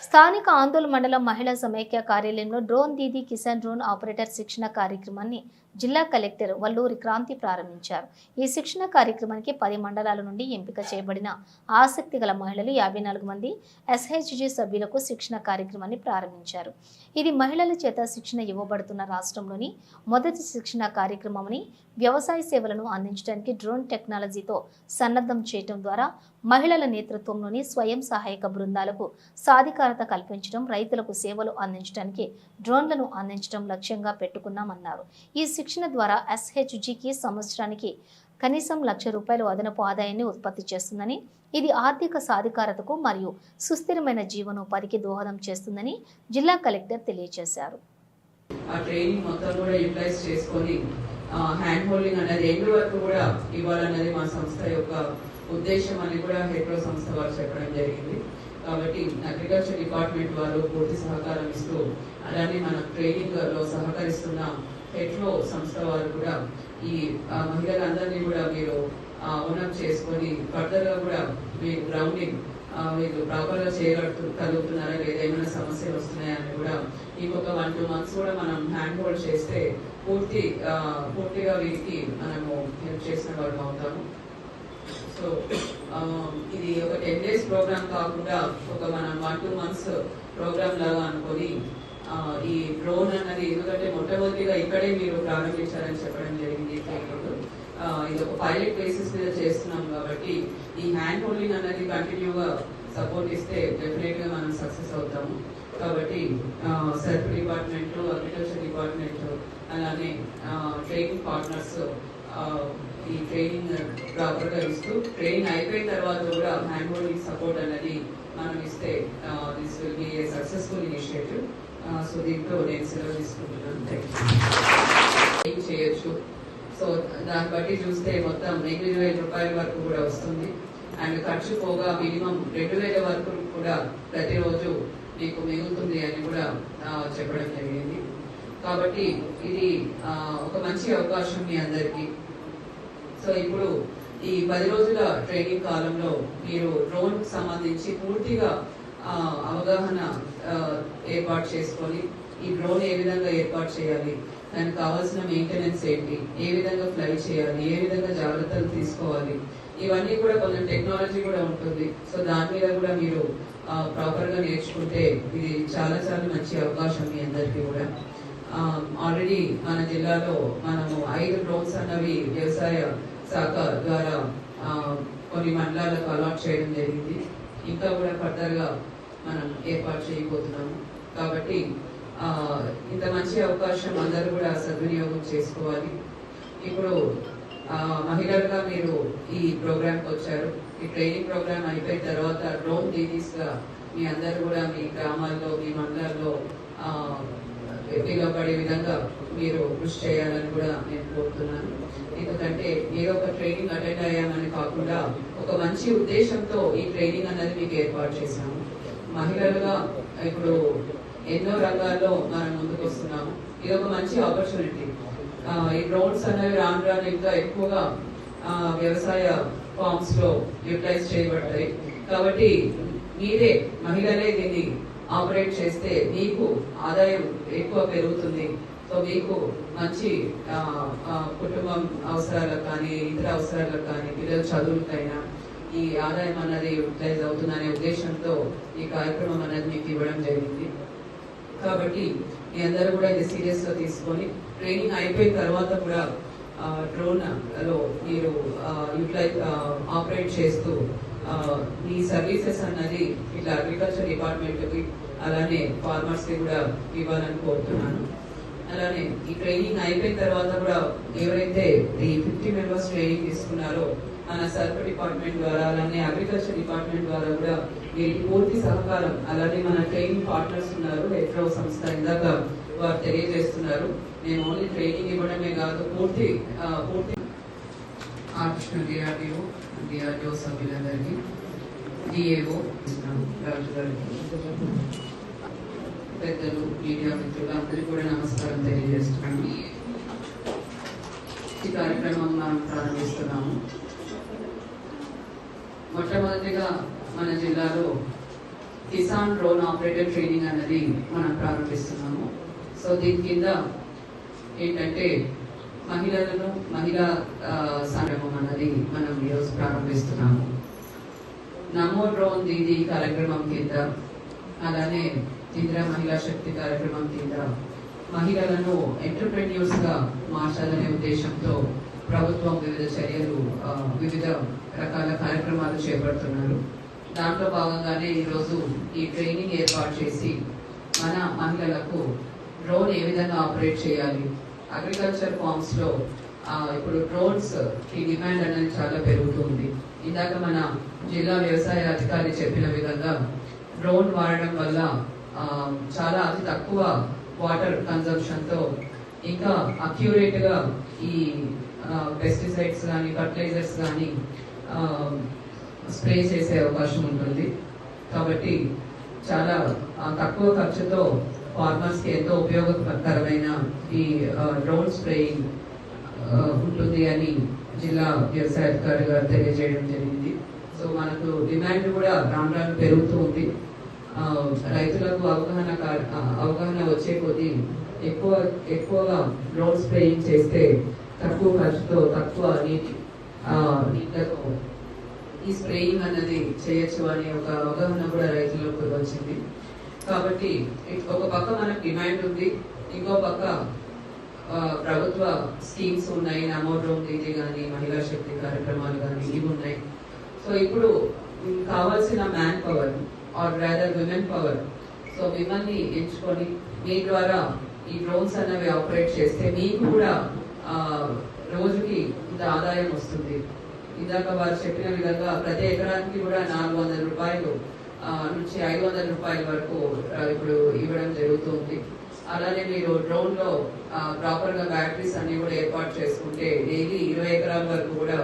స్థానిక ఆందోళన మండలం మహిళా సమైక్య కార్యాలయంలో drone Didi Kisan drone operator శిక్షణ కార్యక్రమాన్ని జిల్లా కలెక్టర్ వల్లూరి క్రాంతి ప్రారంభించారు. ఈ శిక్షణ కార్యక్రమానికి పది మండలాల నుండి ఎంపిక చేయబడిన ఆసక్తి గల మహిళలు యాభై నాలుగు మంది ఎస్హెచ్జి సభ్యులకు శిక్షణ కార్యక్రమాన్ని ప్రారంభించారు. ఇది మహిళల చేత శిక్షణ ఇవ్వబడుతున్న రాష్ట్రంలోని మొదటి శిక్షణ కార్యక్రమమని వ్యవసాయ సేవలను అందించడానికి డ్రోన్ టెక్నాలజీతో సన్నద్ధం చేయడం ద్వారా మహిళల నేతృత్వంలోని స్వయం సహాయక బృందాలకు సాధికారత కల్పించడం రైతులకు సేవలు అందించడానికి డ్రోన్లను అందించడం లక్ష్యంగా పెట్టుకున్నామన్నారు. ఈ శిక్షణ శిక్షణ ద్వారా ఎస్హెచ్జికి సంవత్సరానికి కనీసం లక్ష రూపాయలు అదనపు ఆదాయాన్ని ఉత్పత్తి చేస్తుందని ఇది ఆర్థిక సాధికారతకు మరియు సుస్థిరమైన జీవనోపాధికి దోహదం చేస్తుందని జిల్లా కలెక్టర్ తెలియజేశారు. ఆ ట్రైనింగ్ మొత్తం కూడా యూటిలైజ్ చేసుకొని హ్యాండ్ హోల్డింగ్ అనేది ఎండ్ వరకు కూడా ఇవ్వాలన్నది మా సంస్థ యొక్క ఉద్దేశం అని కూడా హెట్రో సంస్థ వారు చెప్పడం జరిగింది. కాబట్టి అగ్రికల్చర్ డిపార్ట్మెంట్ వారు పూర్తి సహకారం ఇస్తూ అలానే మన ట్రైనింగ్లో సహకరిస్తున్న హెడ్రో సంస్థ వారు కూడా ఈ మహిళలందరినీ కూడా మీరు ఓనప్ చేసుకొని ఫర్దర్గా కూడా మీ గ్రౌండింగ్ మీరు వీళ్ళు ప్రాపర్గా చేయగలుగుతున్నారా లేదా ఏమైనా సమస్యలు వస్తున్నాయా అని కూడా ఇంకొక వన్ టూ మంత్స్ కూడా మనం హ్యాండ్ హోల్డ్ చేస్తే పూర్తి పూర్తిగా వీరికి మనము హెల్ప్ చేసిన వాళ్ళు అవుతాము. సో ఇది ఒక టెన్ డేస్ ప్రోగ్రామ్ కాకుండా ఒక మనం వన్ టూ మంత్స్ ప్రోగ్రామ్ లాగా అనుకొని ఈ డ్రోన్ అన్నది ఎందుకంటే మొట్టమొదటిగా ఇక్కడే మీరు ప్రారంభించారని చెప్పడం జరిగింది ఇప్పుడు ఇది ఒక పైలట్ బేసిస్ మీద చేస్తున్నాం కాబట్టి ఈ హ్యాండ్ హోల్డింగ్ అనేది కంటిన్యూగా సపోర్ట్ ఇస్తే డెఫినెట్గా మనం సక్సెస్ అవుతాము. కాబట్టి సెల్ఫ్ డిపార్ట్మెంట్ అగ్రికల్చర్ డిపార్ట్మెంట్ అలానే ట్రైనింగ్ పార్ట్నర్స్ ఈ ట్రైనింగ్ ప్రాపర్గా ఇస్తూ ట్రైనింగ్ అయిపోయిన తర్వాత కూడా హ్యాండ్ హోల్డింగ్ సపోర్ట్ అనేది మనం ఇస్తే this will be a successful initiative so దీంట్లో నేను సెలవు తీసుకుంటున్నాను. ఏం చేయొచ్చు. సో దాన్ని బట్టి చూస్తే మొత్తం ఎనిమిది వేల రూపాయల వరకు కూడా వస్తుంది. అండ్ ఖర్చు పోగా మినిమం రెండు వేల వరకు కూడా ప్రతిరోజు మీకు మిగులుతుంది అని కూడా చెప్పడం జరిగింది. కాబట్టి ఇది ఒక మంచి అవకాశం మీ అందరికీ. సో ఇప్పుడు ఈ పది రోజుల ట్రైనింగ్ కాలంలో మీరు డ్రోన్ సంబంధించి పూర్తిగా అవగాహన ఏర్పాటు చేసుకొని ఈ డ్రోన్ ఏ విధంగా ఏర్పాటు చేయాలి దానికి కావాల్సిన మెయింటెనెన్స్ ఏంటి ఏ విధంగా ఫ్లై చేయాలి ఏ విధంగా జాగ్రత్తలు తీసుకోవాలి ఇవన్నీ కూడా కొంచెం టెక్నాలజీ కూడా ఉంటుంది. సో దాని మీద కూడా మీరు ప్రాపర్గా నేర్చుకుంటే ఇది చాలా చాలా మంచి అవకాశం మీ అందరికీ కూడా. ఆల్రెడీ మన జిల్లాలో మనము ఐదు డ్రోన్స్ అన్నవి వ్యవసాయ శాఖ ద్వారా కొన్ని మండలాలకు అలాట్ చేయడం జరిగింది. ఇంకా కూడా ఫర్దర్గా మనం ఏర్పాటు చేయబోతున్నాము. కాబట్టి ఇంత మంచి అవకాశం అందరూ కూడా సద్వినియోగం చేసుకోవాలి. ఇప్పుడు మహిళలుగా మీరు ఈ ప్రోగ్రాంకి వచ్చారు. ఈ ట్రైనింగ్ ప్రోగ్రామ్ అయిపోయిన తర్వాత డ్రోన్ దీదీస్గా మీ అందరూ కూడా మీ గ్రామాల్లో మీ మండలాల్లో ఆ, పడే విధంగా మీరు కృషి చేయాలని కూడా నేను కోరుతున్నాను. ఎందుకంటే ఏదో ఒక ట్రైనింగ్ అటెండ్ అయ్యామని కాకుండా ఒక మంచి ఉద్దేశంతో ఈ ట్రైనింగ్ అనేది మీకు ఏర్పాటు చేశాము. మహిళలుగా ఇప్పుడు ఎన్నో రంగాల్లో మనం ముందుకు వస్తున్నాము. ఇది ఒక మంచి ఆపర్చునిటీ ఈ డ్రోన్స్ అనేవి రాను రాను ఇంకా ఎక్కువగా వ్యవసాయ ఫార్మ్స్లో యూటిలైజ్ చేయబడతాయి. కాబట్టి మీరే మహిళలే దీన్ని ఆపరేట్ చేస్తే మీకు ఆదాయం ఎక్కువ పెరుగుతుంది. సో మీకు మంచి కుటుంబం అవసరాలకు కానీ ఇతర అవసరాలకు కానీ పిల్లల చదువులకైనా ఈ ఆదాయం అన్నది యూటిలైజ్ అవుతుందనే ఉద్దేశంతో ఈ కార్యక్రమం అనేది మీకు ఇవ్వడం జరిగింది. కాబట్టి మీ అందరూ కూడా ఇది సీరియస్గా తీసుకొని ట్రైనింగ్ అయిపోయిన తర్వాత కూడా డ్రోన్లో మీరు యూటిలైజ్ ఆపరేట్ చేస్తూ ఈ సర్వీసెస్ అన్నది ఇట్లా అగ్రికల్చర్ డిపార్ట్మెంట్కి అలానే ఫార్మర్స్కి కూడా ఇవ్వాలని కోరుతున్నాను. అలానే ఈ ట్రైనింగ్ అయిపోయిన తర్వాత కూడా ఎవరైతే ఈ ఫిఫ్టీ మెంబర్స్ ట్రైనింగ్ తీసుకున్నారో మన సర్వ్ డిపార్ట్మెంట్ ద్వారా అలానే అగ్రికల్చర్ డిపార్ట్మెంట్ ద్వారా కూడా వీరికి పూర్తి సహకారం అలానే మన ట్రైనింగ్ పార్ట్నర్స్ ఉన్నారు ఎఫ్రో సంస్థ ఇందాక వారు తెలియజేస్తున్నారు. నేను ఓన్లీ ట్రైనింగ్ ఇవ్వడమే కాదు పూర్తి పూర్తి artist D R D O D R D O సభ్యులందరికీ డిఏఓ రాజు గారికి పెద్దలు మీడియా మిత్రులు అందరికీ కూడా నమస్కారం తెలియజేస్తున్నాను. ఈ కార్యక్రమం మనం ప్రారంభిస్తున్నాము. మొట్టమొదటిగా మన జిల్లాలో కిసాన్ డ్రోన్ ఆపరేటర్ ట్రైనింగ్ అన్నది మనం ప్రారంభిస్తున్నాము. సో దీని కింద ఏంటంటే మహిళలను మహిళా ఆ, మనం ఈరోజు ప్రారంభిస్తున్నాము. నమో డ్రోన్ దీది కార్యక్రమం కింద అలానే ఇందిరా మహిళా శక్తి కార్యక్రమం కింద మహిళలను ఎంటర్ప్రెన్యూర్స్గా మార్చాలనే ఉద్దేశంతో ప్రభుత్వం వివిధ చర్యలు వివిధ రకాల కార్యక్రమాలు చేపడుతున్నారు. దాంట్లో భాగంగానే ఈరోజు ఈ ట్రైనింగ్ ఏర్పాటు చేసి మన మహిళలకు డ్రోన్ ఏ విధంగా ఆపరేట్ చేయాలి అగ్రికల్చర్ ఫార్మ్స్లో ఇప్పుడు డ్రోన్స్ ఈ డిమాండ్ అనేది చాలా పెరుగుతుంది. ఇందాక మన జిల్లా వ్యవసాయ అధికారి చెప్పిన విధంగా డ్రోన్ వాడడం వల్ల చాలా అతి తక్కువ వాటర్ కన్జంప్షన్తో ఇంకా అక్యూరేట్గా ఈ పెస్టిసైడ్స్ కానీ ఫర్టిలైజర్స్ కానీ స్ప్రే చేసే అవకాశం ఉంటుంది. కాబట్టి చాలా తక్కువ ఖర్చుతో ఫార్మర్స్కి ఎంతో ఉపయోగకరమైన ఈ డ్రోన్ స్ప్రేయింగ్ ఉంటుంది అని జిల్లా వ్యవసాయ అధికారి గారు తెలియజేయడం జరిగింది. సో మనకు డిమాండ్ కూడా రాను రాను పెరుగుతూ ఉంది. ఆ, రైతులకు అవగాహన అవగాహన వచ్చే కొద్దీ ఎక్కువ ఎక్కువగా డ్రోన్ స్ప్రేయింగ్ చేస్తే తక్కువ ఖర్చుతో తక్కువ నీటి ఆ, నీళ్ళతో ఈ స్ప్రేయింగ్ అన్నది చేయొచ్చు అనే ఒక అవగాహన కూడా రైతులకు వచ్చింది. కాబట్టి ఒక పక్క మనకు డిమాండ్ ఉంది. ఇంకో పక్క ప్రభుత్వ స్కీమ్స్ ఉన్నాయి నమో డ్రోన్ దీది కానీ మహిళా శక్తి కార్యక్రమాలు కానీ ఇవి ఉన్నాయి. సో ఇప్పుడు కావాల్సిన man power or rather women power so మిమ్మల్ని ఎంచుకొని మీ ద్వారా ఈ డ్రోన్స్ అనేవి ఆపరేట్ చేస్తే మీకు కూడా రోజుకి ఇంత ఆదాయం వస్తుంది. ఇందాక వారు చెప్పిన విధంగా ప్రతి ఎకరానికి కూడా నాలుగు వందల రూపాయలు నుంచి ఐదు వందల రూపాయల వరకు ఇప్పుడు ఇవ్వడం జరుగుతుంది. అలానే మీరు డ్రోన్లో ప్రాపర్గా బ్యాటరీస్ అన్ని కూడా ఏర్పాటు చేసుకుంటే డైలీ ఇరవై ఎకరాల వరకు కూడా